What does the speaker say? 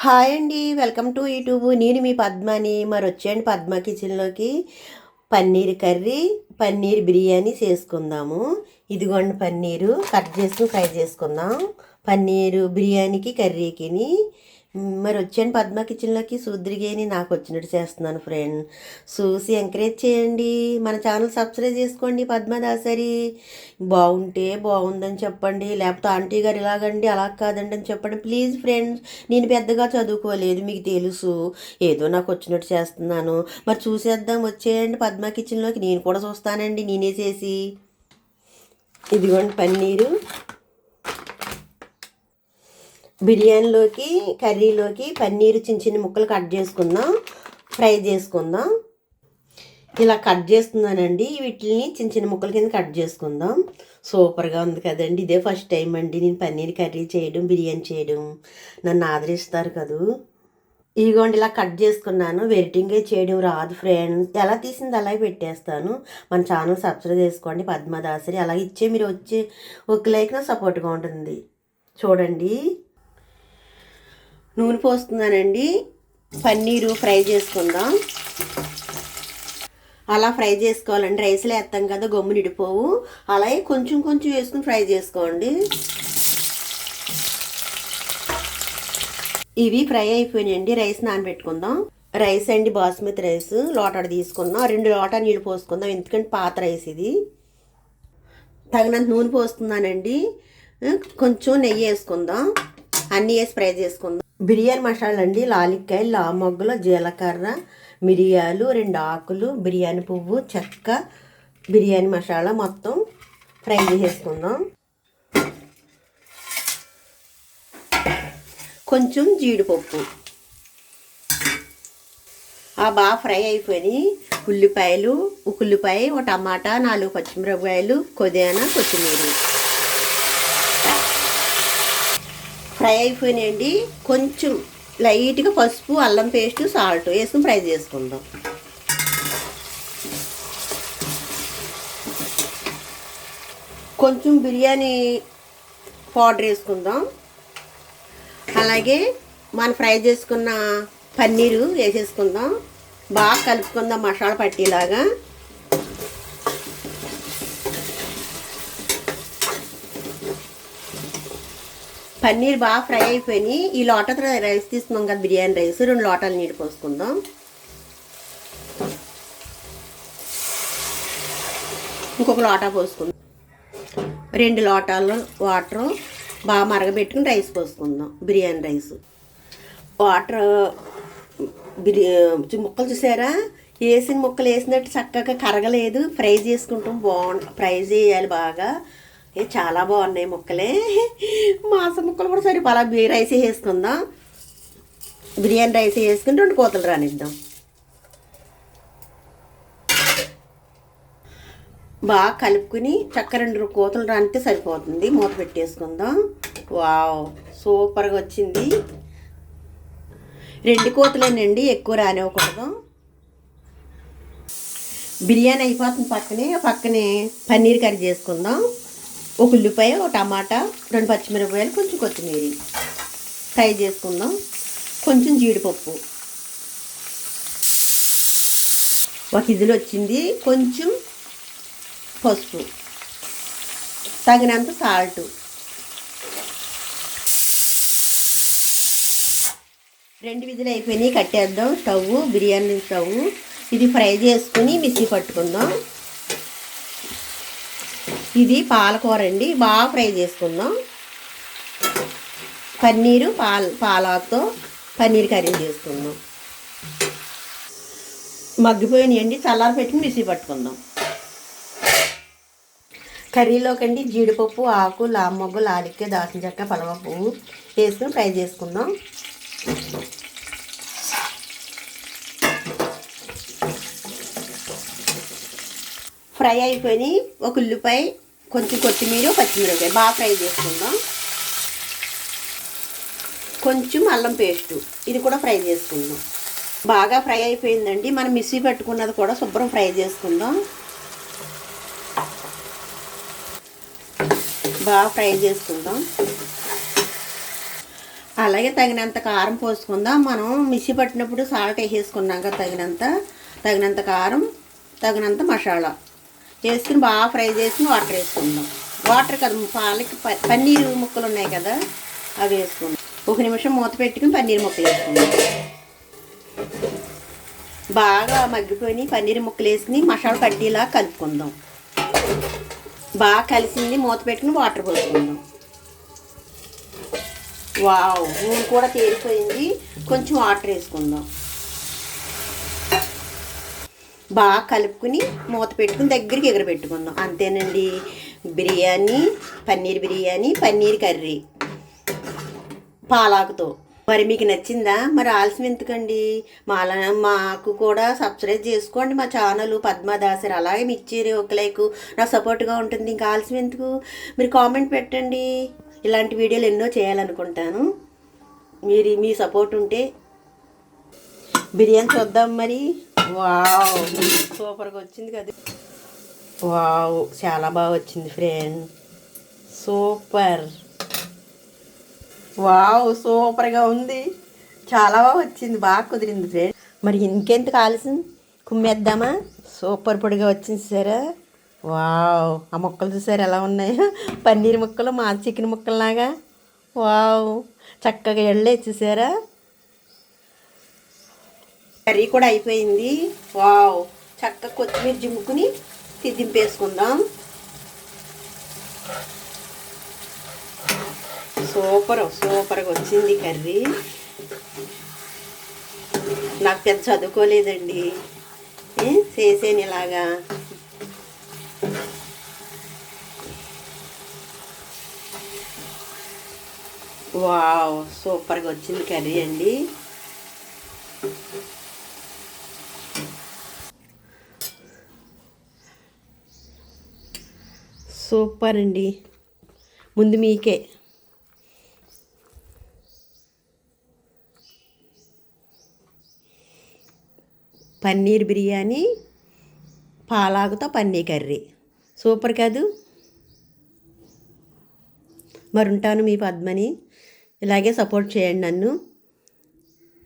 Hi అండి. Welcome to YouTube. నేను మీ పద్మని మరి వచ్చేయండి పద్మ కిచెన్లోకి. పన్నీర్ కర్రీ పన్నీర్ బిర్యానీ చేసుకుందాము. ఇదిగోండి పన్నీరు. కట్ చేసుకుని ఫ్రై చేసుకుందాం. పన్నీరు బిర్యానీకి కర్రీకిని. మరి వచ్చాను పద్మ కిచెన్లోకి సూద్రిగేని నాకు వచ్చినట్టు చేస్తున్నాను ఫ్రెండ్ చూసి ఎంకరేజ్ చేయండి. మన ఛానల్ సబ్స్క్రైబ్ చేసుకోండి పద్మదాసరి బాగుంటే బాగుందని చెప్పండి. లేకపోతే ఆంటీ గారు ఇలాగండి అలా కాదండి అని చెప్పండి. ప్లీజ్ ఫ్రెండ్స్ నేను పెద్దగా చదువుకోలేదు మీకు తెలుసు. ఏదో నాకు వచ్చినట్టు చేస్తున్నాను. మరి చూసేద్దాం వచ్చేయండి పద్మ కిచెన్లోకి. నేను కూడా చూస్తానండి నేనే చేసి. ఇదిగోండి పన్నీరు. బిర్యానీలోకి కర్రీలోకి పన్నీరు చిన్న చిన్న ముక్కలు కట్ చేసుకుందాం. ఫ్రై చేసుకుందాం. ఇలా కట్ చేస్తున్నానండి. వీటిని చిన్న చిన్న ముక్కల కింద కట్ చేసుకుందాం. సూపర్గా ఉంది కదండి. ఇదే ఫస్ట్ టైం అండి నేను పన్నీర్ కర్రీ చేయడం బిర్యానీ చేయడం. నన్ను ఆదరిస్తారు కదూ. ఇదిగోండి ఇలా కట్ చేసుకున్నాను. వెరిటింగే చేయడం రాదు ఫ్రెండ్స్. ఎలా తీసింది అలాగే పెట్టేస్తాను. మన ఛానల్ సబ్స్క్రైబ్ చేసుకోండి. పద్మదాసరి. అలా ఇచ్చే మీరు వచ్చే ఒక లైక్ నా సపోర్ట్గా ఉంటుంది. చూడండి. నూనె పోస్తున్నానండి. పన్నీరు ఫ్రై చేసుకుందాం. అలా ఫ్రై చేసుకోవాలండి. రైస్లో వేస్తాం కదా గమ్ము నిడిపోవు. అలాగే కొంచెం కొంచెం వేసుకుని ఫ్రై చేసుకోండి. ఇవి ఫ్రై అయిపోయినాయండి. రైస్ నానబెట్టుకుందాం. రైస్ అండి బాస్మతి రైస్. లోటాడ తీసుకుందాం. రెండు లోటా నీళ్ళు పోసుకుందాం. ఎందుకంటే పాత రైస్ ఇది. తగినంత నూనె పోస్తున్నానండి. కొంచెం నెయ్యి వేసుకుందాం. అన్నీ వేసి ఫ్రై చేసుకుందాం. బిర్యానీ మసాలా అండి లాలిక్కాయలు లామొగ్గలు జీలకర్ర మిరియాలు రెండు ఆకులు బిర్యానీ పువ్వు చెక్క బిర్యానీ మసాలా మొత్తం ఫ్రై చేసేసుకుందాం. కొంచెం జీడిపప్పు. ఆ బాగా ఫ్రై అయిపోయి ఉల్లిపాయలు ఉల్లిపాయ ఒక టమాటా నాలుగు పచ్చిమిరపకాయలు కొద్దిగా కొత్తిమీర. ఫ్రై అయిపోయినాయండి. కొంచెం లైట్గా పసుపు అల్లం పేస్ట్ సాల్ట్ వేసుకుని ఫ్రై చేసుకుందాం. కొంచెం బిర్యానీ పౌడర్ వేసుకుందాం. అలాగే మనం ఫ్రై చేసుకున్న పన్నీరు వేసేసుకుందాం. బాగా కలుపుకుందాం మసాలా పట్టిలాగా. పన్నీర్ బాగా ఫ్రై అయిపోయి ఈ లోటతో రైస్ తీసుకున్నాం కదా బిర్యానీ రైస్. రెండు లోటాలు నీళ్ళు పోసుకుందాం. ఇంకొక లోటా పోసుకుందాం. రెండు లోటాలు వాటర్ బాగా మరగబెట్టుకుని రైస్ పోసుకుందాం బిర్యానీ రైస్. వాటర్ బిర్యా ముక్కలు చూసారా? వేసిన ముక్కలు వేసినట్టు చక్కగా కరగలేదు. ఫ్రై చేసుకుంటాం బాగుంటుంది ఫ్రై చేయాలి బాగా. ఏ చాలా బాగున్నాయి ముక్కలే. మాంసం ముక్కలు కూడా సరే అలా రైస్ వేసుకుందాం. బిర్యానీ రైస్ వేసుకుని రెండు కోతలు రానిద్దాం. బాగా కలుపుకుని చక్క రెండు కోతలు రానితే సరిపోతుంది. మూత పెట్టేసుకుందాం. వావ్ సూపర్గా వచ్చింది. రెండు కోతలేనండి ఎక్కువ రానివ్వకూడదు. బిర్యానీ అయిపోతుంది పక్కనే. పక్కనే పన్నీర్ కర్రీ చేసుకుందాం. ఒక ఉల్లిపాయ ఒక టమాటా రెండు పచ్చిమిరపకాయలు కొంచెం కొత్తిమీర. ఫ్రై చేసుకుందాం. కొంచెం జీడిపప్పు. ఒక ఇదిలో వచ్చింది కొంచెం పసుపు. తగినంత సాల్ట్. రెండు విధులు అయిపోయినాయి కట్టేద్దాం. Stove biryani stove. ఇది ఫ్రై చేసుకుని మిక్సీ పట్టుకుందాం. ఇది పాలకూర అండి. బాగా ఫ్రై చేసుకుందాం. పన్నీరు పాల పాలతో పన్నీర్ కర్రీ చేసుకుందాం. మగ్గిపోయినాయండి చల్లారి పెట్టుకుని మిక్సీ పట్టుకుందాం. కర్రీలోకండి జీడిపప్పు ఆకు లామొగ్గు లాలిక్కే దాచిన చెక్క పలవ పువ్వు వేసుకుని ఫ్రై చేసుకుందాం. ఫ్రై అయిపోయి ఒక ఉల్లిపాయ కొంచెం కొత్తిమీర పచ్చిమిరపకాయ. బాగా ఫ్రై చేసుకుందాం. కొంచెం అల్లం పేస్టు. ఇది కూడా ఫ్రై చేసుకుందాం. బాగా ఫ్రై అయిపోయిందండి. మనం మిక్సీ పెట్టుకున్నది కూడా శుభ్రం ఫ్రై చేసుకుందాం. బాగా ఫ్రై చేసుకుందాం. అలాగే తగినంత కారం పోసుకుందాం. మనం మిక్సీ పట్టినప్పుడు సాల్ట్ వేసేసుకున్నాక తగినంత. తగినంత కారం తగినంత మసాలా. వేసుకుని బాగా ఫ్రై చేసుకుని వాటర్ వేసుకుందాం. వాటర్ కదా పాలకి ప- పన్నీరు ముక్కలు ఉన్నాయి కదా అవి వేసుకుందాం. ఒక నిమిషం మూత పెట్టుకుని పన్నీర్ ముక్కలు వేసుకుందాం. బాగా మగ్గిపోయి పన్నీర్ ముక్కలు వేసుకుని మసాలా పట్టీలా కలుపుకుందాం. బాగా కలిసింది మూత పెట్టుకుని వాటర్ పోసుకుందాం. వావ్ నూనె కూడా తేలిపోయింది కొంచెం వాటర్ వేసుకుందాం. బాగా కలుపుకుని మూత పెట్టుకుని దగ్గరికి ఎగరబెట్టుకుందాం. అంతేనండి. బిర్యానీ పన్నీర్ బిర్యానీ పన్నీర్ కర్రీ. పాలాకుతో. మరి మీకు నచ్చిందా? మరి ఆలస్యం ఎందుకండి? మాలా మాకు కూడా సబ్స్క్రైబ్ చేసుకోండి మా ఛానల్. పద్మదాసరి అలాగే మీ ఒక లైక్. నాకు సపోర్ట్గా ఉంటుంది. ఇంకా ఆలస్యం ఎందుకు? మీరు కామెంట్ పెట్టండి. ఇలాంటి వీడియోలు ఎన్నో చేయాలనుకుంటాను. మీరు మీ సపోర్ట్ ఉంటే. బిర్యానీ చూద్దాం మరి. వావ్ సూపర్గా వచ్చింది కదా. వావ్ చాలా బాగా వచ్చింది ఫ్రెండ్. సూపర్. వావ్ సూపర్గా ఉంది. చాలా బాగా వచ్చింది బాగా కుదిరింది ఫ్రెండ్. మరి ఇంకెంత కాల్సింది కుమ్మేద్దామా? సూపర్ పొడిగా వచ్చింది సరే. వావ్ ఆ ముక్కలు చూసారు ఎలా ఉన్నాయో? పన్నీర్ ముక్కలు మా చికెన్ ముక్కల్లాగా. వావ్ చక్కగా ఎళ్ళే చూసారా కర్రీ కూడా అయిపోయింది. వావ్. చక్కగా కొత్తిమీర జిమ్ముకుని దింపేసుకుందాం సూపర్ సూపర్గా వచ్చింది కర్రీ. నాకు పెద్ద చదువుకోలేదండి. చేసాను ఇలాగా. వావ్ సూపర్గా వచ్చింది కర్రీ అండి. సూపర్ అండి. ముందు మీకే. పన్నీర్ బిర్యానీ పాలాకుతో పన్నీర్ కర్రీ. సూపర్ కాదు? మరి ఉంటాను మీ పద్మని. ఇలాగే సపోర్ట్ చేయండి నన్ను.